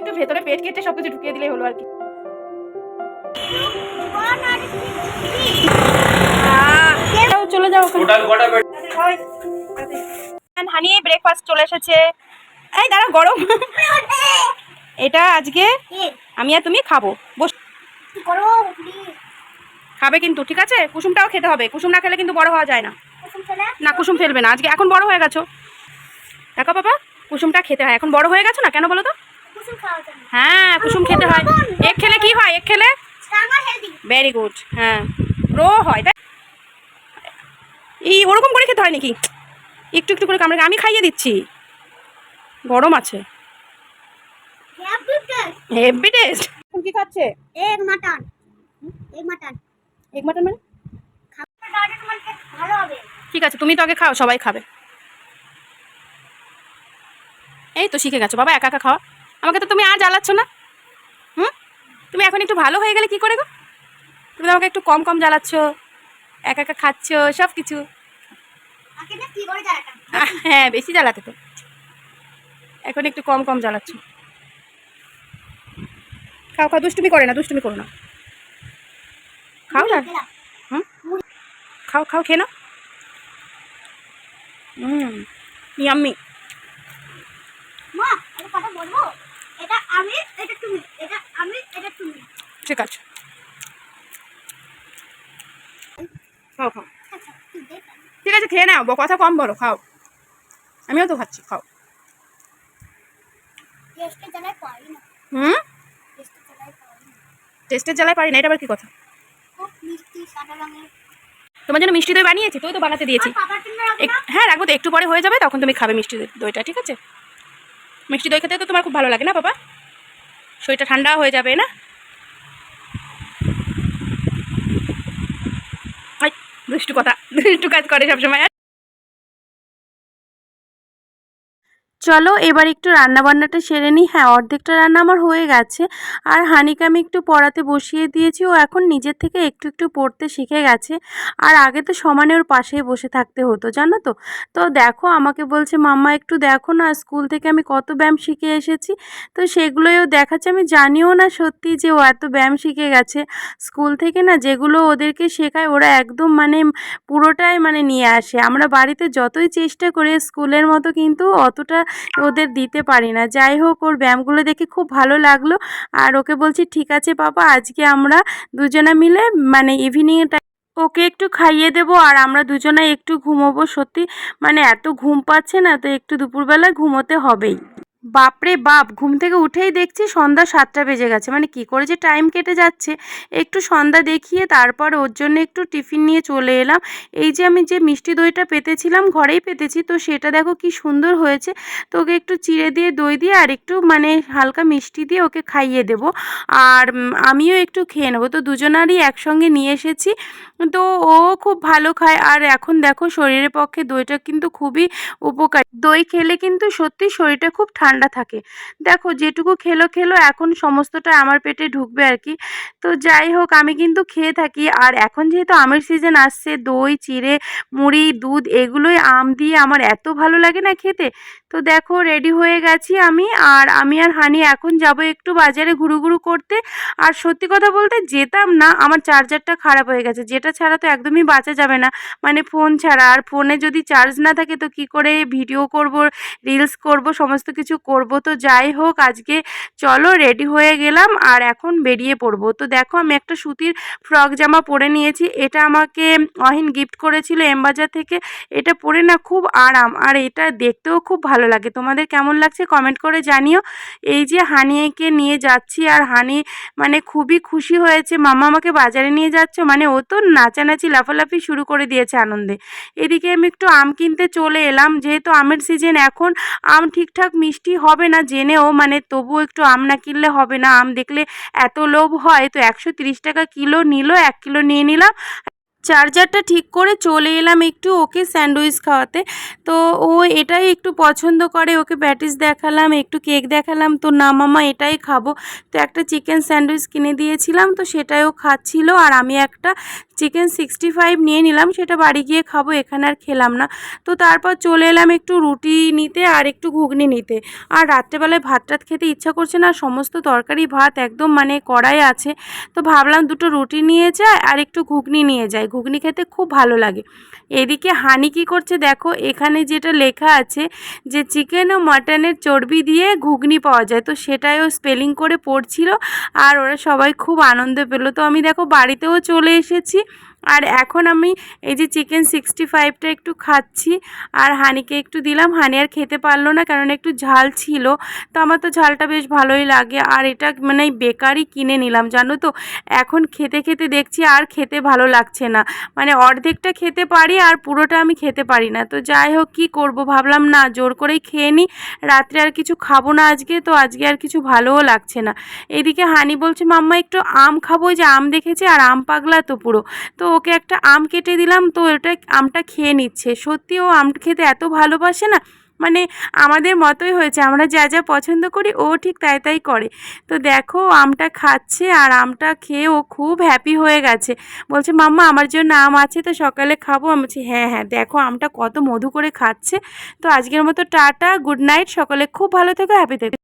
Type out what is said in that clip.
একটু ভেতরে পেট কেটে সব কিছু ঢুকিয়ে দিলেই হলো আর কি। চলে যাও বেড হানি ব্রেকফাস্ট চলে এসেছে। এই দাঁড়া গরম। এটা আজকে আমি আর তুমি খাব। বস খাবে কিন্তু ঠিক আছে? কুসুমটাও খেতে হবে। কুসুম না খেলে কিন্তু বড় হওয়া যায় না। না কুসুম ফেলবে না। আজকে এখন বড় হয়ে গেছো। দেখো বাবা কুসুমটা খেতে হয়। এখন বড় হয়ে গেছো না? কেন বলো তো? হ্যাঁ কুসুম খেতে হয়। এক খেলে কি হয়? এক খেলে ভেরি গুড হ্যাঁ। প্রো হয় তাই? এই ওরকম করে খেতে হয় নাকি? একটু একটু করে কামড়ে আমি খাইয়ে দিচ্ছি। গরম আছে। হেভি টেস্ট ঠিক আছে তুমি তো আগে খাও সবাই খাবে। এই তো শিখে গেছো বাবা একা একা খাওয়া। আমাকে তো তুমি আর জ্বালাচ্ছ না। হুম? তুমি এখন একটু ভালো হয়ে গেলে কি করে গো? তুমি আমাকে একটু কম কম জ্বালাচ্ছ একা একা খাচ্ছ সব কিছু না হ্যাঁ বেশি জ্বালাতে তো। এখন একটু কম কম জ্বালাচ্ছ। খাও খাও দুষ্টুমি করে না দুষ্টুমি করো না। খাও না। হুম? খাও খাও খেয়ে নাও। হুম ইয়াম্মি মা আমি কথা বলব এটা আমি এটা তুমি এটা আমি এটা তুমি। ঠিক আছে। খাও খাও। ঠিক আছে খেয়ে নাও কথা কম বলো খাও। আমিও তো খাচ্ছি খাও। হুম? টেস্টের জ্বালায় পারি না। এটা আবার কি কথা? তোমার জন্য মিষ্টি দই বানিয়েছি তুই তো বানাতে দিয়েছি। হ্যাঁ রাখব তো একটু পরে হয়ে যাবে তখন তুমি খাবে মিষ্টি দই- দইটা ঠিক আছে? মিষ্টি দই খেতে তো তোমার খুব ভালো লাগে না বাবা শরীরটা ঠান্ডা হয়ে যাবে না? দুষ্টু কথা দুষ্টু কাজ করে সবসময় চলো, এবার একটু রান্নাবান্নাটা সেরে নিই। হ্যাঁ অর্ধেকটা রান্না আমার হয়ে গেছে। আর হানিকে আমি একটু পড়াতে বসিয়ে দিয়েছি। ও এখন নিজের থেকে একটু একটু পড়তে শিখে গেছে। আর আগে তো সমানে ওর পাশেই বসে থাকতে হতো, জানো তো? তো দেখো, আমাকে বলছে, মাম্মা, একটু দেখো না, স্কুল থেকে আমি কত ব্যায়াম শিখে এসেছি। তো সেগুলোই ও দেখাচ্ছে। আমি জানিও না সত্যি যে ও এত ব্যায়াম শিখে গেছে। স্কুল থেকে না যেগুলো ওদেরকে শেখায়, ওরা একদম মানে পুরোটাই মানে নিয়ে আসে। আমরা বাড়িতে যতই চেষ্টা করি, স্কুলের মতো কিন্তু অতটা ওদের দিতে পারি না। যাই হোক, ওর ব্যায়ামগুলো দেখে খুব ভালো লাগল। আর ওকে বলছি, ঠিক আছে বাবা, আজকে আমরা দুজনে মিলে মানে ইভিনিংয়ে ওকে একটু খাইয়ে দেব আর আমরা দুজনে একটু ঘুমোবো। সত্যি মানে এত ঘুম পাচ্ছে না, তো একটু দুপুরবেলা ঘুমোতে হবেই। বাপরে বাপ, ঘুম থেকে উঠেই দেখছি সন্ধ্যা সাতটা বেজে গেছে। মানে কি করে যে টাইম কেটে যাচ্ছে। একটু সন্ধ্যা দেখিয়ে তারপর ওর জন্য একটু টিফিন নিয়ে চলে এলাম। এই যে আমি যে মিষ্টি দইটা পেতেছিলাম, ঘরেই পেতেছি। তো সেটা দেখো কি সুন্দর হয়েছে। তো ওকে একটু চিড়ে দিয়ে দই দিয়ে আর একটু মানে হালকা মিষ্টি দিয়ে ওকে খাইয়ে দেবো। আর আমিও একটু খেয়ে নেব। তো দুজনারই একসঙ্গে নিয়ে এসেছি। তো ও খুব ভালো খায়। আর এখন দেখো শরীরের পক্ষে দইটা কিন্তু খুবই উপকারী। দই খেলে কিন্তু সত্যি শরীরটা খুব ঠান্ডা থাকে। দেখো, যেটুকু খেলো খেলো এখন সমস্তটা আমার পেটে ঢুকবে আর কি। তো যাই হোক, আমি কিন্তু খেয়ে থাকি। আর এখন যেহেতু আমের সিজন আসছে, দই, চিড়ে, মুড়ি, দুধ, এগুলোই আম দিয়ে আমার এত ভালো লাগে না খেতে। তো দেখো রেডি হয়ে গেছি আমি। আর আমি আর হানি এখন যাব একটু বাজারে ঘুরু ঘুরু করতে। আর সত্যি কথা বলতে যেতাম না, আমার চার্জারটা খারাপ হয়ে গেছে। যেটা ছাড়া তো একদমই বাঁচা যাবে না। মানে ফোন ছাড়া, আর ফোনে যদি চার্জ না থাকে তো কি করে ভিডিও করব রিলস করব, সমস্ত কিছু করব। তো যাই হোক, আজকে চলো রেডি হয়ে গেলাম আর এখন বেরিয়ে পড়ব। তো দেখো, আমি একটা সুতির ফ্রক জামা পরে নিয়েছি। এটা আমাকে অহিন গিফট করেছিল এমবাজার থেকে। এটা পরে না খুব আরাম। আর এটা দেখতেও খুব ভালো লাগে। তোমাদের কেমন লাগছে কমেন্ট করে জানিও। এই যে হানিকে নিয়ে যাচ্ছি আর হানি মানে খুবই খুশি হয়েছে। মামা আমাকে বাজারে নিয়ে যাচ্ছে? মানে ও তো নাচানাচি, লাফালাফি শুরু করে দিয়েছে আনন্দে। এদিকে আমি একটু আম কিনতে চলে এলাম। যেহেতু আমের সিজন এখন, আম ঠিকঠাক মিষ্টি হবে না, জেনেও মানে তবু একটু আম না কিনলে হবে না। আম দেখলে এত লোভ হয়, তো একশো টাকা কিলো নিল, এক কিলো নিয়ে নিলাম। চার্জারটা ঠিক করে চলে এলাম একটু ওকে স্যান্ডউইচ খাওয়াতে। তো ও এটাই একটু পছন্দ করে, ওকে প্যাটিস দেখালাম, একটু কেক দেখালাম। তো না মামা, এটাই খাব। তো একটা চিকেন স্যান্ডউইচ কিনে দিয়েছিলাম, তো সেটাই ও খাচ্ছিল। আর আমি একটা চিকেন সিক্সটি ফাইভ নিয়ে নিলাম, সেটা বাড়ি গিয়ে খাব, এখানে আর খেলাম না। তো তারপর চলে এলাম একটু রুটি নিতে আর একটু ঘুগনি নিতে। আর রাত্রেবেলায় ভাত টাত খেতে ইচ্ছা করছে না, সমস্ত তরকারি, ভাত একদম মানে কড়াই আছে। তো ভাবলাম দুটো রুটি নিয়ে যায় আর একটু ঘুগনি নিয়ে যায় ঘুগনি খেতে খুব ভালো লাগে। এদিকে হানি কি করছে দেখো, এখানে যেটা লেখা আছে যে চিকেন ও মাটনের চর্বি দিয়ে ঘুগনি পাওয়া যায়। তো সেটাই ও স্পেলিং করে পড়ছিল আর ওরা সবাই খুব আনন্দ পেল। তো আমি দেখো বাড়িতেও চলে এসেছি। আর এখন আমি এই যে চিকেন সিক্সটি ফাইভটা একটু খাচ্ছি, আর হানিকে একটু দিলাম। হানি আর খেতে পারল না, কারণ একটু ঝাল ছিল। তো আমার তো ঝালটা বেশ ভালোই লাগে। আর এটা মানে বেকারই কিনে নিলাম, জানো তো? এখন খেতে খেতে দেখছি আর খেতে ভালো লাগছে না। মানে অর্ধেকটা খেতে পারি আর পুরোটা আমি খেতে পারি না। তো যাই হোক, কী করব? ভাবলাম, না, জোর করেই খেয়ে নিই রাত্রে আর কিছু খাব না আজকে, তো আজকে আর কিছু ভালোও লাগছে না। এদিকে হানি বলছে, মাম্মা, একটু আম খাব। যে আম দেখেছে, আর আম পাগলা তো পুরো। তো ওকে একটা আম কেটে দিলাম, তো ওটা আমটা খেয়ে নিচ্ছে। সত্যি ও আম খেতে এত ভালোবাসে না? মানে আমাদের মতোই হয়েছে, আমরা যা যা পছন্দ করি ও ঠিক তাই তাই করে। তো দেখো আমটা খাচ্ছে আর আমটা খেয়ে ও খুব হ্যাপি হয়ে গেছে। বলছে, মাম্মা, আমার জন্য আম আছে তো সকালে খাব। আমি বলছি হ্যাঁ হ্যাঁ দেখো আমটা কত মধু করে খাচ্ছে। তো আজকের মতো টাটা, গুড নাইট, সকলে খুব ভালো থেকো হ্যাপি থেকো।